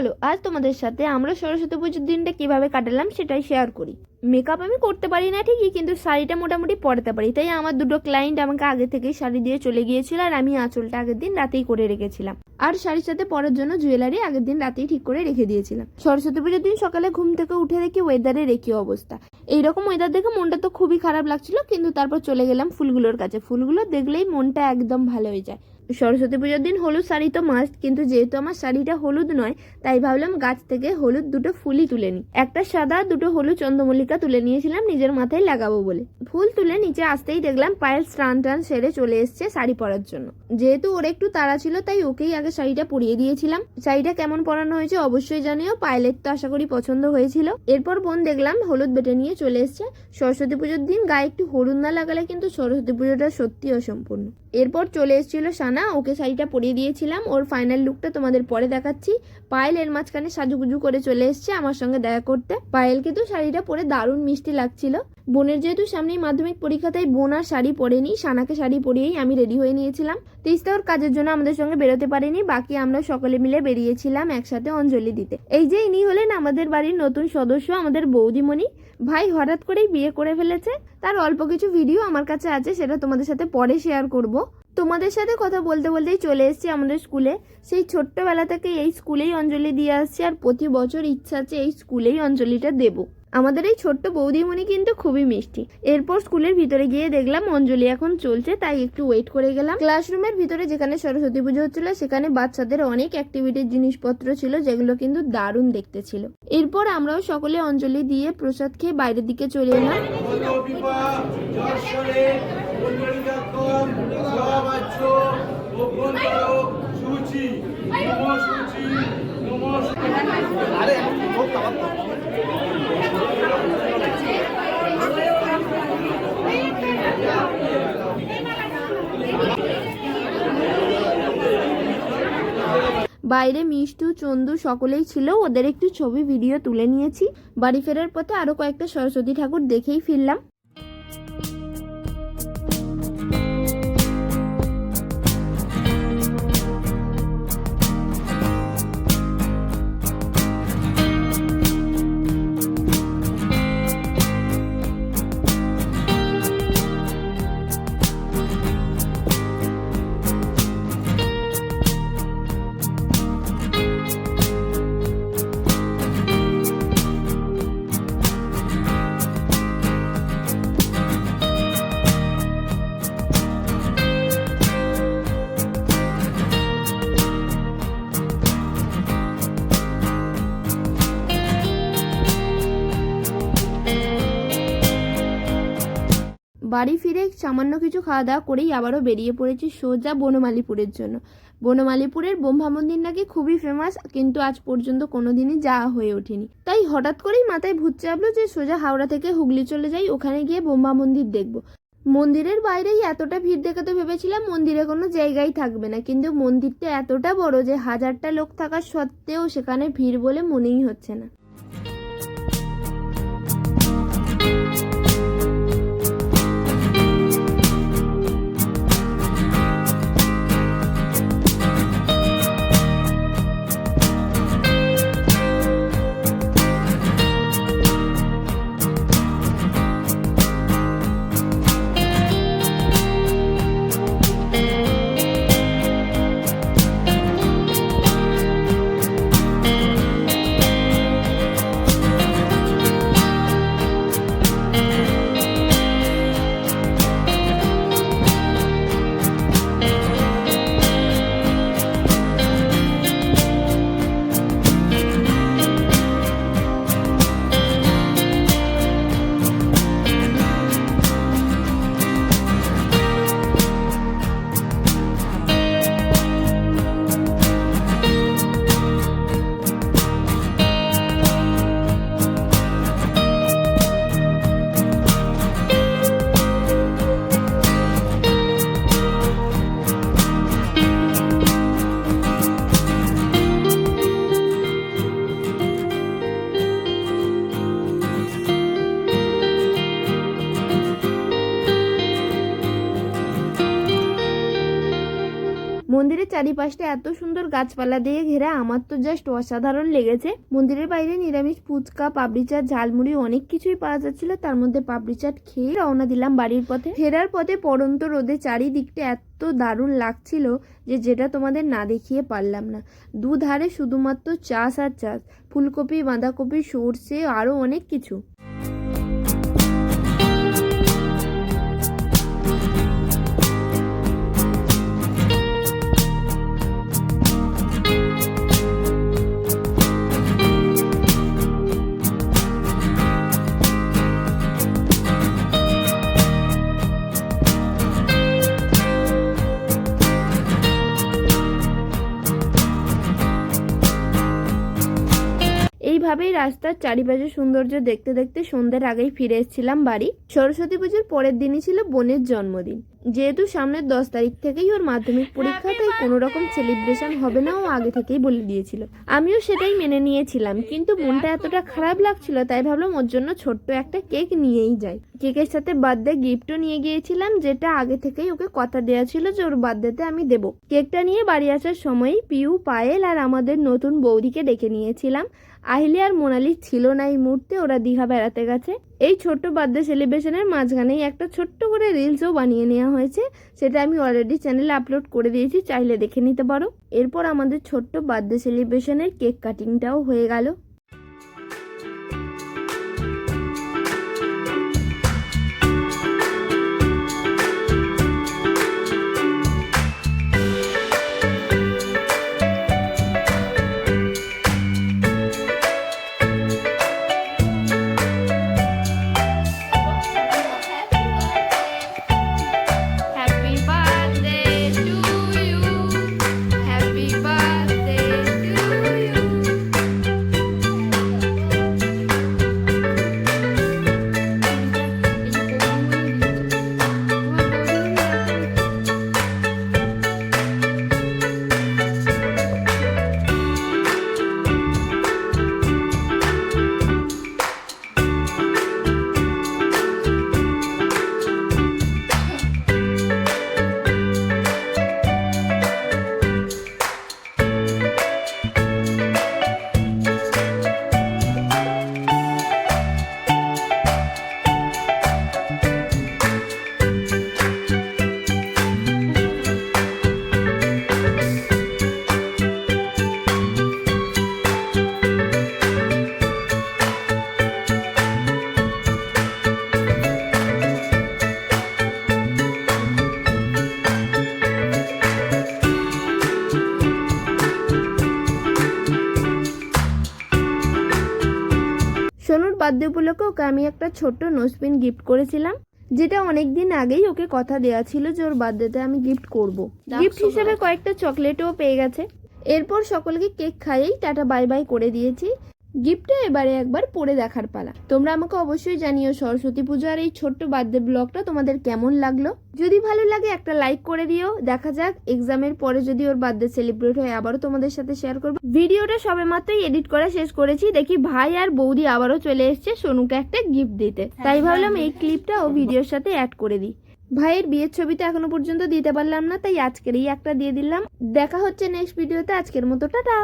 চলো, আজ তোমাদের সাথে আমরা সরস্বতী পুজোর দিনটা কীভাবে কাটালাম সেটাই শেয়ার করি। মেকআপ আমি করতে পারি না ঠিকই, কিন্তু শাড়িটা মোটামুটি পরাতে পারি। তাই আমার দুটো ক্লায়েন্ট আমাকে আগে থেকেই শাড়ি দিয়ে চলে গিয়েছিল আর আমি আঁচলটা আগের দিন রাতেই করে রেখেছিলাম। আর শাড়ির সাথে পরার জন্য জুয়েলারি আগের দিন রাতেই ঠিক করে রেখে দিয়েছিলাম। সরস্বতী পুজোর দিন সকালে ঘুম থেকে উঠে দেখি ওয়েদারের একই অবস্থা। এইরকম ওয়েদার দেখে মনটা তো খুবই খারাপ লাগছিল, কিন্তু তারপর চলে গেলাম ফুলগুলোর কাছে। ফুলগুলো দেখলেই মনটা একদম ভালো হয়ে যায়। সরস্বতী পুজোর দিন হলুদ শাড়ি তো মাস্ট কিন্তু যেহেতু আমার শাড়িটা হলুদ নয়, তাই ভাবলাম গাছ থেকে হলুদ দুটো ফুলই তুলে নিই। একটা সাদা, দুটো হলুদ চন্দ্রমল্লিকা তুলে নিয়েছিলাম, নিজের মাথায় লাগাবো বলে। ফুল তুলে নিচে আসতেই দেখলাম পায়েল স্নান টান সেরে চলে এসছে শাড়ি পরার জন্য। যেহেতু ওর একটু তাড়া ছিল, তাই ওকেই আগে শাড়িটা পরিয়ে দিয়েছিলাম। শাড়িটা কেমন পরানো হয়েছে অবশ্যই জানিও, পায়েলের তো আশা করি পছন্দ হয়েছিল। এরপর বোন দেখলাম হলুদ বেটে নিয়ে চলে এসছে। সরস্বতী পুজোর দিন গায়ে একটু হলুদ না লাগালে কিন্তু সরস্বতী পুজোটা সত্যি অসম্পূর্ণ। এরপর চলে এসেছিল সানা ওকে শাড়িটা পরিয়ে দিয়েছিলাম। ওর ফাইনাল লুকটা তোমাদের পরে দেখাচ্ছি। পায়েল এর মাঝখানে সাজুগুজু করে চলে এসছে আমার সঙ্গে দেখা করতে। পায়েলকে তো শাড়িটা পরে দারুণ মিষ্টি লাগছিল। বোনের যেহেতু সামনেই মাধ্যমিক পরীক্ষা, তাই বোন আর শাড়ি পরেনি সানাকে শাড়ি পরিয়েই আমি রেডি হয়ে নিয়েছিলাম। তিস্তা ওর কাজের জন্য আমাদের সঙ্গে বেরোতে পারেনি। বাকি আমরা সকলে মিলে বেরিয়েছিলাম একসাথে অঞ্জলি দিতে। এই যে ইনি হলেন আমাদের বাড়ির নতুন সদস্য, আমাদের বৌদিমণি। ভাই হঠাৎ করেই বিয়ে করে ফেলেছে। তার অল্প কিছু ভিডিও আমার কাছে আছে, সেটা তোমাদের সাথে পরে শেয়ার করব। তোমাদের সাথে কথা বলতে বলতেই চলে এসেছি আমাদের স্কুলে। সেই ছোট্টবেলা থেকে এই স্কুলেই অঞ্জলি দিয়ে আসছি আর প্রতি বছর ইচ্ছা আছে এই স্কুলেই অঞ্জলিটা দেব। আমাদের এই ছোট্ট বৌদিমণি কিন্তু খুবই মিষ্টি। এরপর স্কুলের ভিতরে গিয়ে দেখলাম অঞ্জলি এখন চলছে, তাই একটু ওয়েট করে গেলাম। ক্লাসরুমের ভিতরে যেখানে সরস্বতী পুজো হচ্ছিল, সেখানে বাচ্চাদের অনেক অ্যাক্টিভিটির জিনিসপত্র ছিল, যেগুলো কিন্তু দারুণ দেখতে ছিল। এরপর আমরাও সকলে অঞ্জলি দিয়ে প্রসাদ খেয়ে বাইরের দিকে চলে এলাম। অভ্যন্তর সূচি নম সূচি নম বাইরে মিষ্টু, চন্দু সকলেই ছিল, ওদের একটু ছবি, ভিডিও তুলে নিয়েছি। বাড়ি ফেরার পথে আরও কয়েকটা সরস্বতী ঠাকুর দেখেই ফিরলাম। বাড়ি ফিরে সামান্য কিছু খাওয়া দাওয়া করেই আবারও বেরিয়ে পড়েছি সোজা বনমালীপুরের জন্য। বনমালীপুরের ব্রহ্মা মন্দির নাকি খুবই ফেমাস কিন্তু আজ পর্যন্ত কোনোদিনই যাওয়া হয়ে ওঠেনি। তাই হঠাৎ করেই মাথায় ভূত চাপলো যে সোজা হাওড়া থেকে হুগলি চলে যাই, ওখানে গিয়ে ব্রহ্মা মন্দির দেখব। মন্দিরের বাইরেই এতটা ভিড় দেখে তো ভেবেছিলাম মন্দিরে কোনো জায়গাই থাকবে না, কিন্তু মন্দিরটা এতটা বড় যে হাজারটা লোক থাকা সত্ত্বেও সেখানে ভিড় বলে মনেই হচ্ছে না। চারিপাশটা এত সুন্দর গাছপালা দিয়ে ঘেরা, আমার তো জাস্ট অসাধারণ লেগেছে। মন্দিরের বাইরে নিরামিষ ফুচকা পাপড়ি চাট, ঝালমুড়ি অনেক কিছুই পাওয়া যাচ্ছিল। তার মধ্যে পাপড়ি চাট খেয়ে রওনা দিলাম বাড়ির পথে। ফেরার পথে পড়ন্ত রোদে চারিদিকটা এত দারুণ লাগছিল যে যেটা তোমাদের না দেখিয়ে পারলাম না। দুধারে শুধুমাত্র চাষ আর চাষ, ফুলকপি, বাঁধাকপি, সর্ষে আরও অনেক কিছু। এইভাবেই রাস্তার চারিপাশে সৌন্দর্য দেখতে দেখতে সন্ধ্যের আগেই ফিরে এসেছিলাম বাড়ি। সরস্বতী পুজোর পরের দিনই ছিল বোনের জন্মদিন। যেহেতু সামনের দশ তারিখ থেকেই ওর মাধ্যমিক পরীক্ষা তাই কোনো রকম সেলিব্রেশন হবে না ও আগে থেকেই বলে দিয়েছিল। আমিও সেটাই মেনে নিয়েছিলাম কিন্তু মনটা এতটা খারাপ লাগছিল তাই ভাবলাম ওর জন্য ছোট্ট একটা কেক নিয়েই যাই। কেকের সাথে বার্থডে গিফটও নিয়ে গিয়েছিলাম যেটা আগে থেকেই ওকে কথা দেওয়া ছিল যে ওর বার্থডেতে আমি দেবো। কেকটা নিয়ে বাড়ি আসার সময়ই পিউ পায়েল আর আমাদের নতুন বৌদিকে ডেকে নিয়েছিলাম। আহিলি আর মোনালি ছিল না এই মুহূর্তে ওরা দীঘা বেড়াতে গেছে। এই ছোট্ট বার্থডে সেলিব্রেশনের মাঝখানেই একটা ছোট্ট করে রিলসও বানিয়ে নেওয়া হয়েছে, সেটা আমি অলরেডি চ্যানেলে আপলোড করে দিয়েছি, চাইলে দেখে নিতে পারো। এরপর আমাদের ছোট্ট বার্থডে সেলিব্রেশনের কেক কাটিংটাও হয়ে গেল। বার্থডে উপলক্ষে ওকে আমি একটা ছোট্ট নোসপিন গিফট করেছিলাম যেটা অনেক দিন আগেই ওকে কথা দেওয়া ছিল যে ওর বার্থডেতে আমি গিফট করব। গিফট হিসেবে কয়েকটা চকলেটও পেয়ে গেছে। এরপর সকলকে কেক খাইয়েই টাটা বাই বাই করে দিয়েছি। গিফটটা এবারে একবার পরে দেখার পালা। তোমরা আমাকে অবশ্যই জানিও সরস্বতী পুজো আর এই ছোট্ট বার্থডে ব্লগটা তোমাদের কেমন লাগল। যদি ভালো লাগে একটা লাইক করে দিও। দেখা যাক এক্সামের পরে যদি ওর বার্থডে সেলিব্রেট হয় আবারও তোমাদের সাথে শেয়ার করব। ভিডিওটা সবে মাত্রই এডিট করা শেষ করেছি। দেখি ভাই আর বৌদি আবারও চলে এসছে সোনুকে একটা গিফট দিতে। তাই ভাবলাম এই ক্লিপটা ও ভিডিওর সাথে অ্যাড করে দিই। ভাইয়ের বিয়ের ছবিটা এখনও পর্যন্ত দিতে পারলাম না তাই আজকেরই একটা দিয়ে দিলাম। দেখা হচ্ছে নেক্সট ভিডিওতে আজকের মতো টাটা!